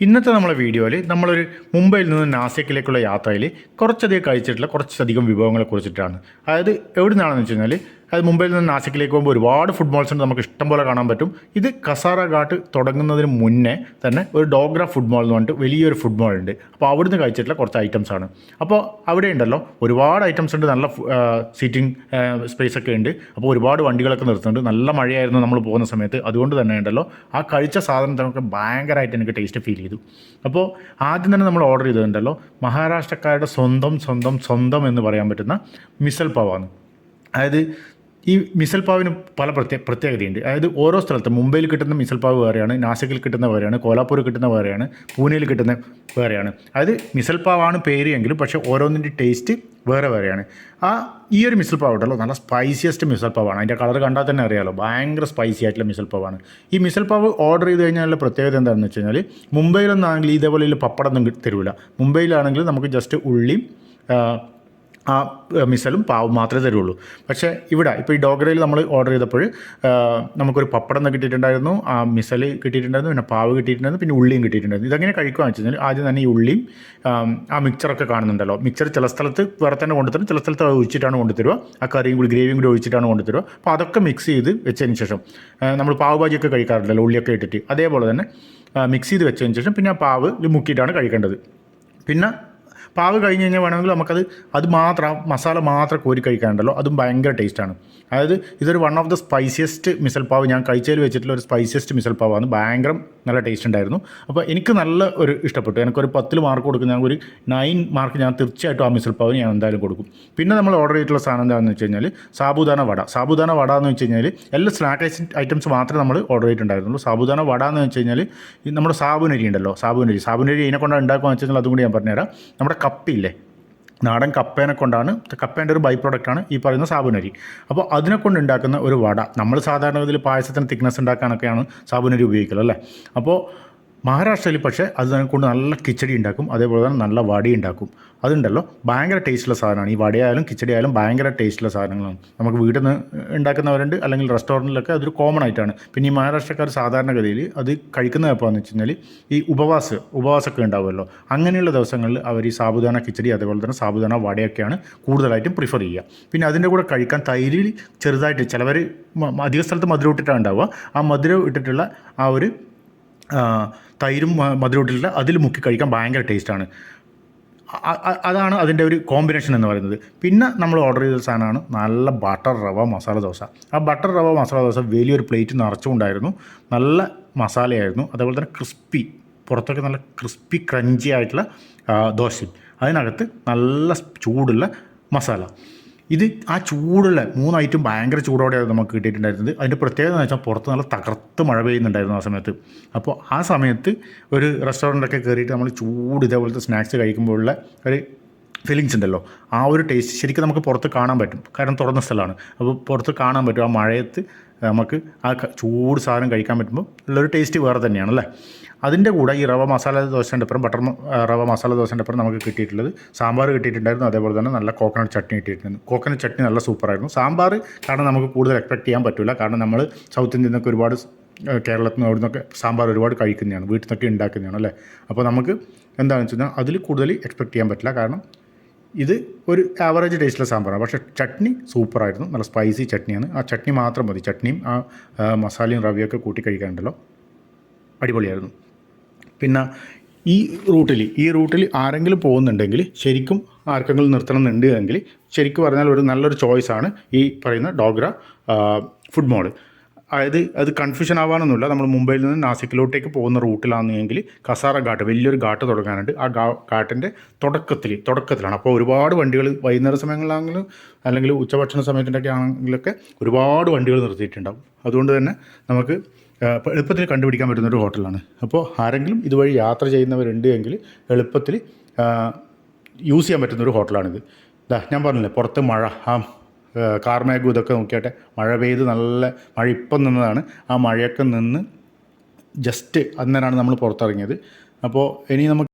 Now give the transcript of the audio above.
ഇന്നത്തെ നമ്മളെ വീഡിയോയിൽ നമ്മളൊരു മുംബൈയിൽ നിന്ന് നാസിക്കിലേക്കുള്ള യാത്രയിൽ കുറച്ചധികം കഴിച്ചിട്ടുള്ള കുറച്ചധികം വിഭവങ്ങളെ കുറിച്ചിട്ടാണ്. അതായത് എവിടെ നിന്നാണെന്ന് വെച്ച് കഴിഞ്ഞാൽ അതായത് മുംബൈയിൽ നിന്ന് നാസിക്കിലേക്ക് പോകുമ്പോൾ ഒരുപാട് ഫുഡ് ഉണ്ട് നമുക്ക് ഇഷ്ടം പോലെ കാണാൻ പറ്റും. ഇത് കസാറ ഘാട്ട് തുടങ്ങുന്നതിന് മുന്നേ തന്നെ ഒരു ഡോഗ്ര ഫുട്ബോൾ എന്ന് പറഞ്ഞിട്ട് വലിയൊരു ഫുട്ബോൾ ഉണ്ട്. അപ്പോൾ അവിടുന്ന് കഴിച്ചിട്ടുള്ള കുറച്ച് ഐറ്റംസ് ആണ്. അപ്പോൾ അവിടെ ഉണ്ടല്ലോ ഒരുപാട് ഐറ്റംസ് ഉണ്ട് നല്ല സീറ്റിംഗ് സ്പേസ് ഒക്കെ ഉണ്ട്. അപ്പോൾ ഒരുപാട് വണ്ടികളൊക്കെ നിർത്തുന്നുണ്ട്. നല്ല മഴയായിരുന്നു നമ്മൾ പോകുന്ന സമയത്ത്. അതുകൊണ്ട് തന്നെ ഉണ്ടല്ലോ ആ കഴിച്ച സാധനത്തിനൊക്കെ ഭയങ്കരമായിട്ട് എനിക്ക് ടേസ്റ്റ് ഫീൽ ചെയ്തു. അപ്പോൾ ആദ്യം തന്നെ നമ്മൾ ഓർഡർ ചെയ്തിട്ടുണ്ടല്ലോ മഹാരാഷ്ട്രക്കാരുടെ സ്വന്തം സ്വന്തം സ്വന്തം എന്ന് പറയാൻ പറ്റുന്ന മിസൽ പവാണ് അതായത് ഈ മിസൽ പാവിന് പല പ്രത്യേക പ്രത്യേകതയുണ്ട്. അതായത് ഓരോ സ്ഥലത്ത് മുംബൈയിൽ കിട്ടുന്ന മിസൽ പാവ് വേറെയാണ് നാസിക്കിൽ കിട്ടുന്ന വേറെയാണ് കോലാപ്പൂർ കിട്ടുന്ന വേറെയാണ് പൂനെയിൽ കിട്ടുന്ന വേറെയാണ്. അതായത് മിസൽ പാവാണ് പേര് എങ്കിലും പക്ഷേ ഓരോന്നിന്റെ ടേസ്റ്റ് വേറെ വേറെയാണ്. ആ ഈ ഒരു മിസൽ പാവ് ഉണ്ടല്ലോ നല്ല സ്പൈസിയസ്റ്റ് മിസൽ പാവാണ്. അതിന്റെ കളർ കണ്ടാൽ തന്നെ അറിയാമല്ലോ ഭയങ്കര സ്പൈസി ആയിട്ടുള്ള മിസൽ പാവാണ്. ഈ മിസൽ പാവ് ഓർഡർ ചെയ്ത് കഴിഞ്ഞാൽ പ്രത്യേകത എന്താണെന്ന് വെച്ച് കഴിഞ്ഞാൽ മുംബൈയിലൊന്നാണെങ്കിൽ ഇതേപോലെ പപ്പടം തരില്ല മുംബൈയിലാണെങ്കിൽ നമുക്ക് ജസ്റ്റ് ഉള്ളിയും ആ, മിസലും പാവും മാത്രമേ തരുള്ളൂ. പക്ഷേ ഇവിടെ ഇപ്പോൾ ഈ ഡോഗ്രയിൽ നമ്മൾ ഓർഡർ ചെയ്തപ്പോൾ നമുക്കൊരു പപ്പടം എന്ന് കിട്ടിയിട്ടുണ്ടായിരുന്നു. ആ മിസൽ കിട്ടിയിട്ടുണ്ടായിരുന്നു പിന്നെ പാവ് കിട്ടിയിട്ടുണ്ടായിരുന്നു പിന്നെ ഉള്ളിയും കിട്ടിയിട്ടുണ്ടായിരുന്നു. ഇതെങ്ങനെ കഴിക്കുകയെന്ന് വെച്ച് കഴിഞ്ഞാൽ ആദ്യം തന്നെ ഈ ഉള്ളിയും ആ, മിക്ചറൊക്കെ കാണുന്നുണ്ടല്ലോ. മിക്സർ ചില സ്ഥലത്ത് വേറെ തന്നെ കൊണ്ടുതരും ചില സ്ഥലത്ത് ഒഴിച്ചിട്ടാണ് കൊണ്ടുതരുക. ആ കറിയും കൂടി ഗ്രേവിയും കൂടി ഒഴിച്ചിട്ടാണ് കൊണ്ടുതരുക. അപ്പോൾ അതൊക്കെ മിക്സ് ചെയ്ത് വെച്ചതിന് ശേഷം നമ്മൾ പാവ് ഭാജിയൊക്കെ കഴിക്കാറുണ്ടല്ലോ ഉള്ളിയൊക്കെ ഇട്ടിട്ട്. അതേപോലെ തന്നെ മിക്സ് ചെയ്ത് വെച്ചതിന് ശേഷം പിന്നെ ആ പാവ് മുക്കിയിട്ടാണ് കഴിക്കേണ്ടത്. പിന്നെ പാവ് കഴിഞ്ഞ് കഴിഞ്ഞാൽ വേണമെങ്കിൽ നമുക്കത് അത് മാത്രം മസാല മാത്രം കോരി കഴിക്കാനുണ്ടല്ലോ. അതും ഭയങ്കര ടേസ്റ്റാണ് അതായത് ഇതൊരു one of the spiciest misal pav. ഞാൻ കഴിച്ചതിൽ വെച്ചിട്ടുള്ള ഒരു സ്പൈസിയസ്റ്റ് മിസൽ പാവാണ്. ഭയങ്കര നല്ല ടേസ്റ്റ് ഉണ്ടായിരുന്നു. അപ്പോൾ എനിക്ക് നല്ല ഒരു ഇഷ്ടപ്പെട്ടു. എനിക്കൊരു പത്തിൽ മാർക്ക് കൊടുക്കും ഞാൻ ഒരു നയൻ മാർക്ക് ഞാൻ തീർച്ചയായിട്ടും ആ മിസൽ പാവിന് ഞാൻ എന്തായാലും കൊടുക്കും. പിന്നെ നമ്മൾ ഓർഡർ ചെയ്തിട്ടുള്ള സാധനം എന്താണെന്ന് വെച്ച് കഴിഞ്ഞാൽ സാബുദാന വട. സാബുദാന വട എന്ന് വെച്ച് കഴിഞ്ഞാൽ എല്ലാ സ്നാക്ക് ഐറ്റംസ് മാത്രമേ നമ്മൾ ഓർഡർ ചെയ്തിട്ടുണ്ടായിരുന്നുള്ളൂ. സാബുദാന വട എന്ന് വെച്ച് കഴിഞ്ഞാൽ നമ്മുടെ സാബുനരി ഉണ്ടല്ലോ. സാബുനരി. സാബുനരി ഇതിനെ കൊണ്ടാണ് ഉണ്ടാക്കുക വെച്ച് കഴിഞ്ഞാൽ അതും കൂടി ഞാൻ പറഞ്ഞുതരാം. നമ്മുടെ കപ്പില്ലേ നാടൻ കപ്പേനെ കൊണ്ടാണ് കപ്പേന്റെ ഒരു ബൈ പ്രൊഡക്റ്റാണ് ഈ പറയുന്ന സാബുനരി. അപ്പോൾ അതിനെ കൊണ്ട് ഉണ്ടാക്കുന്ന ഒരു വട നമ്മൾ സാധാരണ ഇതിൽ പായസത്തിന് തിക്നെസ് ഉണ്ടാക്കാനൊക്കെയാണ് സാബുനരി ഉപയോഗിക്കൽ അല്ലേ? അപ്പോൾ മഹാരാഷ്ട്രയിൽ പക്ഷേ അത് കൊണ്ട് നല്ല കിച്ചടി ഉണ്ടാക്കും അതേപോലെ തന്നെ നല്ല വടി ഉണ്ടാക്കും. അതുണ്ടല്ലോ ഭയങ്കര ടേസ്റ്റുള്ള സാധനമാണ്. ഈ വടയായാലും കിച്ചടി ആയാലും ഭയങ്കര ടേസ്റ്റുള്ള സാധനങ്ങളാണ്. നമുക്ക് വീട്ടിൽ നിന്ന് ഉണ്ടാക്കുന്നവരുണ്ട് അല്ലെങ്കിൽ റെസ്റ്റോറന്റിലൊക്കെ അതൊരു കോമൺ ആയിട്ടാണ്. പിന്നെ ഈ മഹാരാഷ്ട്രക്കാർ സാധാരണഗതിയിൽ അത് കഴിക്കുന്നത് എന്ന് വെച്ച് കഴിഞ്ഞാൽ ഈ ഉപവാസ് ഉപവാസമൊക്കെ ഉണ്ടാവുമല്ലോ. അങ്ങനെയുള്ള ദിവസങ്ങളിൽ അവർ ഈ സാബുദാന കിച്ചടി അതേപോലെ തന്നെ സാബുദാന വടയൊക്കെയാണ് കൂടുതലായിട്ടും പ്രിഫർ ചെയ്യുക. പിന്നെ അതിന്റെ കൂടെ കഴിക്കാൻ തൈരിൽ ചെറുതായിട്ട് ചിലവർ അധിക സ്ഥലത്ത് മധുരം ഇട്ടിട്ടാണ് ഉണ്ടാവുക. ആ മധുരം ഇട്ടിട്ടുള്ള ആ ഒരു തൈരും മധുരമിട്ടിട്ടില്ല അതിൽ മുക്കി കഴിക്കാൻ ഭയങ്കര ടേസ്റ്റാണ്. അതാണ് അതിന്റെ ഒരു കോമ്പിനേഷൻ എന്ന് പറയുന്നത്. പിന്നെ നമ്മൾ ഓർഡർ ചെയ്ത സാധനമാണ് നല്ല ബട്ടർ റവ മസാല ദോശ. ആ ബട്ടർ റവ മസാല ദോശ വലിയൊരു പ്ലേറ്റ് നിറച്ചുകൊണ്ടായിരുന്നു നല്ല മസാലയായിരുന്നു. അതേപോലെ തന്നെ ക്രിസ്പി പുറത്തൊക്കെ നല്ല ക്രിസ്പി ക്രഞ്ചി ആയിട്ടുള്ള ദോശയും. അതിനകത്ത് നല്ല ചൂടുള്ള മസാല. ഇത് ആ ചൂടുള്ള മൂന്ന് ഭയങ്കര ചൂടോടെയാണ് നമുക്ക് കിട്ടിയിട്ടുണ്ടായിരുന്നത്. അതിന്റെ പ്രത്യേകത എന്ന് വെച്ചാൽ പുറത്ത് നല്ല തകർത്ത് മഴ പെയ്യുന്നുണ്ടായിരുന്നു ആ സമയത്ത്. അപ്പോൾ ആ സമയത്ത് ഒരു റെസ്റ്റോറന്റൊക്കെ കയറിയിട്ട് നമ്മൾ ചൂട് ഇതേപോലത്തെ സ്നാക്സ് കഴിക്കുമ്പോഴുള്ള ഒരു ഫീലിങ്സ് ഉണ്ടല്ലോ. ആ ഒരു ടേസ്റ്റ് ശരിക്കും നമുക്ക് പുറത്ത് കാണാൻ പറ്റും. കാരണം തുറന്ന സ്ഥലമാണ്. അപ്പോൾ പുറത്ത് കാണാൻ പറ്റും. ആ മഴയത്ത് നമുക്ക് ആ ചൂട് സാധനം കഴിക്കാൻ പറ്റുമ്പോൾ ഉള്ളൊരു ടേസ്റ്റ് വേറെ തന്നെയാണ് അല്ലേ? അതിന്റെ കൂടെ ഈ റവ മസാല ദോശേന്റെ അപ്പുറം ബട്ടർ റവ മസാല ദോശേന്റെ അപ്പുറം നമുക്ക് കിട്ടിയിട്ടുള്ളത് സാമ്പാർ കിട്ടിയിട്ടുണ്ടായിരുന്നു. അതേപോലെ തന്നെ നല്ല കോക്കനട്ട് ചട്നി കിട്ടിയിട്ടുണ്ടായിരുന്നു കോക്കനട്ട് ചട്നി നല്ല സൂപ്പറായിരുന്നു സാമ്പാർ കാരണം നമുക്ക് കൂടുതൽ എക്സ്പെക്ട് ചെയ്യാൻ പറ്റില്ല കാരണം നമ്മൾ സൗത്ത് ഇന്ത്യയിൽ നിന്നൊക്കെ ഒരുപാട് കേരളത്തിൽ നിന്ന് അവിടെ നിന്നൊക്കെ സാമ്പാർ ഒരുപാട് കഴിക്കുന്നതാണ്. വീട്ടിൽ നിന്നൊക്കെ ഉണ്ടാക്കുന്നതാണ് അല്ലേ? അപ്പോൾ നമുക്ക് എന്താണെന്ന് വെച്ച് കഴിഞ്ഞാൽ അതിൽ കൂടുതൽ എക്സ്പെക്ട് ചെയ്യാൻ പറ്റില്ല. കാരണം ഇത് ഒരു ആവറേജ് ടേസ്റ്റുള്ള സാമ്പാറാണ്. പക്ഷേ ചട്നി സൂപ്പറായിരുന്നു. നല്ല സ്പൈസി ചട്നിയാണ്. ആ ചട്നി മാത്രം മതി. ചട്നിയും ആ മസാലയും റവിയൊക്കെ കൂട്ടി കഴിക്കാനുണ്ടല്ലോ അടിപൊളിയായിരുന്നു. പിന്നെ ഈ റൂട്ടിൽ ഈ റൂട്ടിൽ ആരെങ്കിലും പോകുന്നുണ്ടെങ്കിൽ ശരിക്കും ആർക്കെങ്കിലും നിർത്തണം എന്നുണ്ട് എങ്കിൽ ശരിക്കും പറഞ്ഞാൽ ഒരു നല്ലൊരു ചോയ്സാണ് ഈ പറയുന്ന ഡോഗ്ര ഫുഡ് മോൾ അതായത് അത് കൺഫ്യൂഷൻ ആവാനൊന്നുമില്ല. നമ്മൾ മുംബൈയിൽ നിന്ന് നാസിക്കിലോട്ടേക്ക് പോകുന്ന റൂട്ടിലാണെങ്കിൽ കസാറ ഘാട്ട് വലിയൊരു ഘാട്ട് തുടങ്ങാനുണ്ട്. ആ ഘാട്ടിന്റെ തുടക്കത്തിൽ തുടക്കത്തിലാണ്. അപ്പോൾ ഒരുപാട് വണ്ടികൾ വൈകുന്നേര സമയങ്ങളിലാണെങ്കിലും അല്ലെങ്കിൽ ഉച്ചഭക്ഷണ സമയത്തിന്റെയൊക്കെ ആണെങ്കിലൊക്കെ ഒരുപാട് വണ്ടികൾ നിർത്തിയിട്ടുണ്ടാവും. അതുകൊണ്ട് തന്നെ നമുക്ക് എളുപ്പത്തിൽ കണ്ടുപിടിക്കാൻ പറ്റുന്ന ഒരു ഹോട്ടലാണ്. അപ്പോൾ ആരെങ്കിലും ഇതുവഴി യാത്ര ചെയ്യുന്നവരുണ്ട് എങ്കിൽ എളുപ്പത്തിൽ യൂസ് ചെയ്യാൻ പറ്റുന്ന ഒരു ഹോട്ടലാണിത്. ഇതാ ഞാൻ പറഞ്ഞില്ലേ പുറത്ത് മഴ ആ കാർമേഘം ഇതൊക്കെ നോക്കിയാട്ടെ. മഴ പെയ്ത് നല്ല മഴ ഇപ്പം നിന്നതാണ്. ആ മഴയൊക്കെ നിന്ന് ജസ്റ്റ് അന്നേരമാണ് നമ്മൾ പുറത്തിറങ്ങിയത്. അപ്പോൾ ഇനി നമുക്ക്